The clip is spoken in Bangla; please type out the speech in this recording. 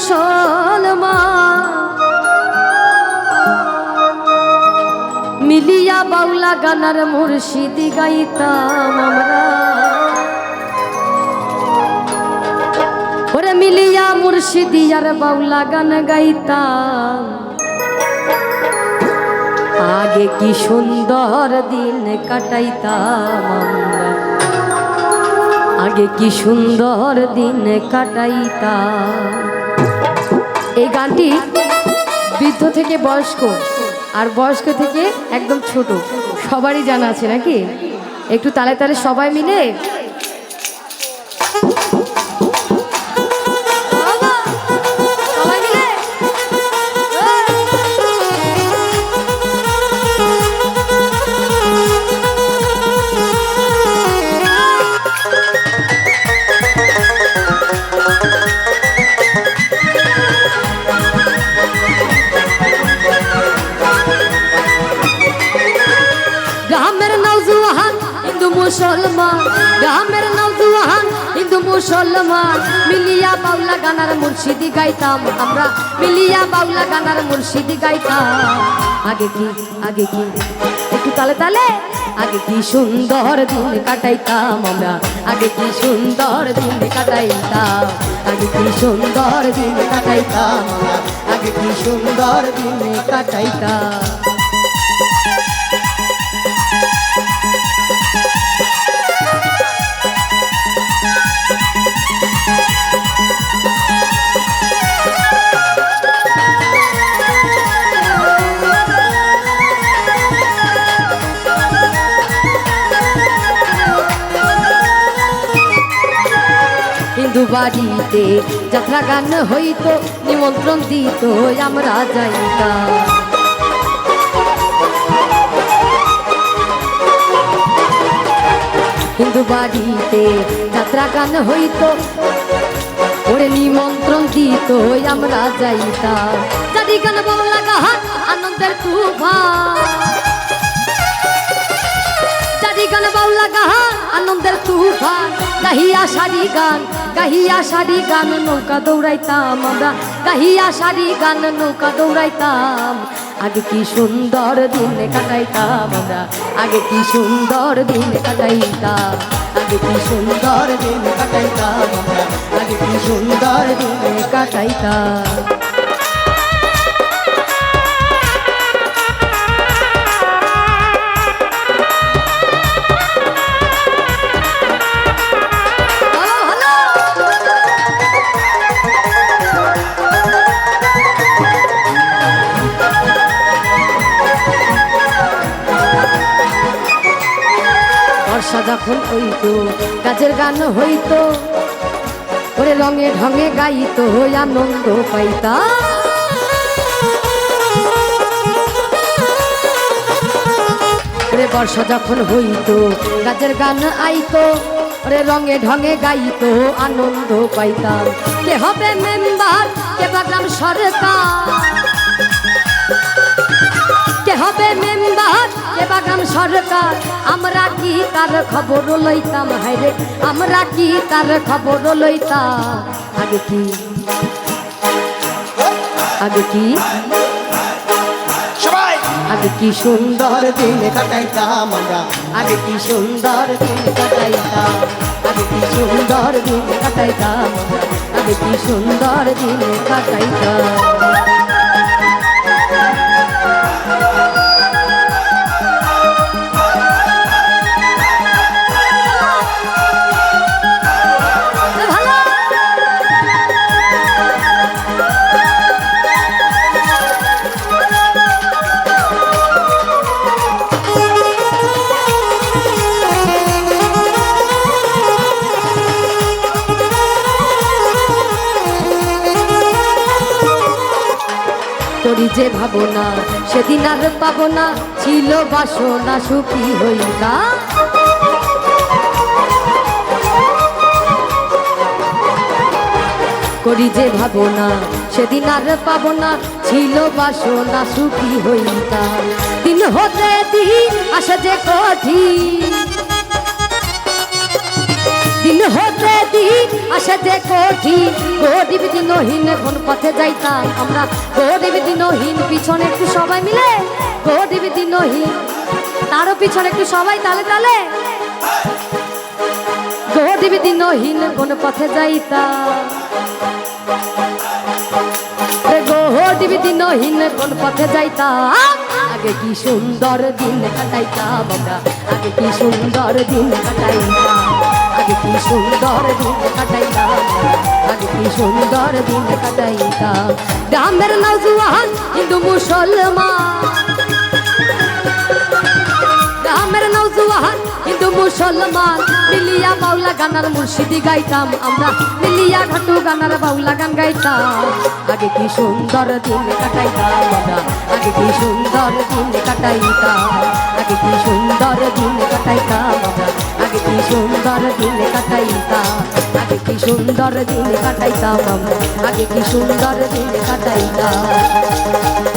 মুসলমান মিলিয়া বাউলা গানার মুর্শিদি গাইতাম আমরা। ওরে মিলিয়া মুর্শিদি আর বাউলা গান গাইতাম। আগে কি সুন্দর দিন কাটাইতাম আমরা। আগে কি সুন্দর দিন কাটাইতাম। এই গানটি বৃদ্ধ থেকে বয়স্ক আর বয়স্ক থেকে একদম ছোট, সবারই জানা আছে নাকি? একটু তালে তালে সবাই মিলে মুসলমান, গ্রামের নৌজুয়ান হিন্দু মুসলমান। মিলিয়া বাউলা গানার মুর্শিদি গাইতাম আমরা, মিলিয়া বাউলা গানার মুর্শিদি গাইতাম। আগে কি আগে কি? একটু তালে তালে, আগে কি সুন্দর দিন কাটাইতাম আমরা? আগে কি সুন্দর দিন কাটাইতাম? আগে কি সুন্দর দিন কাটাইতাম আগে কি সুন্দর দিন কাটাইতাম? হিন্দু বাড়িতে যাত্রা গান হইতো, নিমন্ত্রণ দিত আমরা যাইতাম। হিন্দু বাড়িতে যাত্রা গান হইতো, ওরে নিমন্ত্রণ দিত আমরা যাইতাম। জাতি গান বাংলা গান আনন্দের তুফান জারি গান বাউলা গান আনন্দের তুফান গাহিয়া শাড়ি গান গাহিয়া শাড়ি গান, নৌকা দৌড়াইতাম আমরা। গাহিয়া শাড়ি গান, নৌকা দৌড়াইতাম। আগে কি সুন্দর দিন কাটাইতাম আমরা। আগে কি সুন্দর দিন কাটাইতাম। আগে কি সুন্দর দিন কাটাইতাম আমরা। আগে কি সুন্দর দিন কাটাইতাম। বর্ষা যখন হইতো গাছের গান হইতো, ওরে রঙে ঢঙে গাইতো আনন্দ পাইতা। ওরে বর্ষা যখন হইতো গাছের গান আইতো, ওরে রঙে ঢঙে গাইতো আনন্দ পাইতাম কে হবে মেম্বার কে বা গ্রাম সরকার? গ্রাম সরকার আমরা কি তার খবর লইতাম? হাইরে আমরা কি তার খবর লইতাম? আগে কি? আগে কি? আগে কি সুন্দর দিন কাটাইতাম আমরা? আগে কি সুন্দর দিন কাটাইতাম? আগে কি সুন্দর দিন কাটাইতাম আগে কি সুন্দর দিন কাটাইতাম? তোরি যে ভাবনা, সেদিন আর পাবো না। ছিল বাসনা সুখী হইতা। করি যে ভাবনা, সেদিন আর পাবো না। ছিল বাসনা সুখী হইতা। দিন হতে দিন আসে যে কঠিন। দিন হতে দিন যে কঠিন। গরিব দিনহীন কোন পথে যাইতাম আমরা? গরিব দিনহীন, পিছনে একটু সবাই মিলে। গরিব দিনহীন, তারও পিছনে একটু সবাই তালে তালে। গরিব দিনহীন কোন পথে যাইতাম। গরিব দিনহীন কোন পথে যাইতাম। আগে কি সুন্দর দিন কাটাইতাম আমরা? আগে কি সুন্দর দিন কাটাইতাম। আগে কি সুন্দর দিন কাটাইতাম? আগে কি সুন্দর দিন কাটাইতাম? গ্রামের নজওয়ান হিন্দু মুসলমান। গ্রামের হিন্দু মুসলমান, মিলিয়া বাউলা গানার মুর্শিদি গাইতাম আমরা। মিলিয়া ঘাটু গানার বাউলা গান গাইতাম। আগে কি সুন্দর দিন কাটাইতাম আগে কি সুন্দর দিন কাটাইতাম। আগে কি সুন্দর দিন কাটাইতাম আগে কি সুন্দর দিন কাটাইতাম। আগে কি সুন্দর দিন কাটাইতাম আগে কি সুন্দর দিন কাটাইতাম।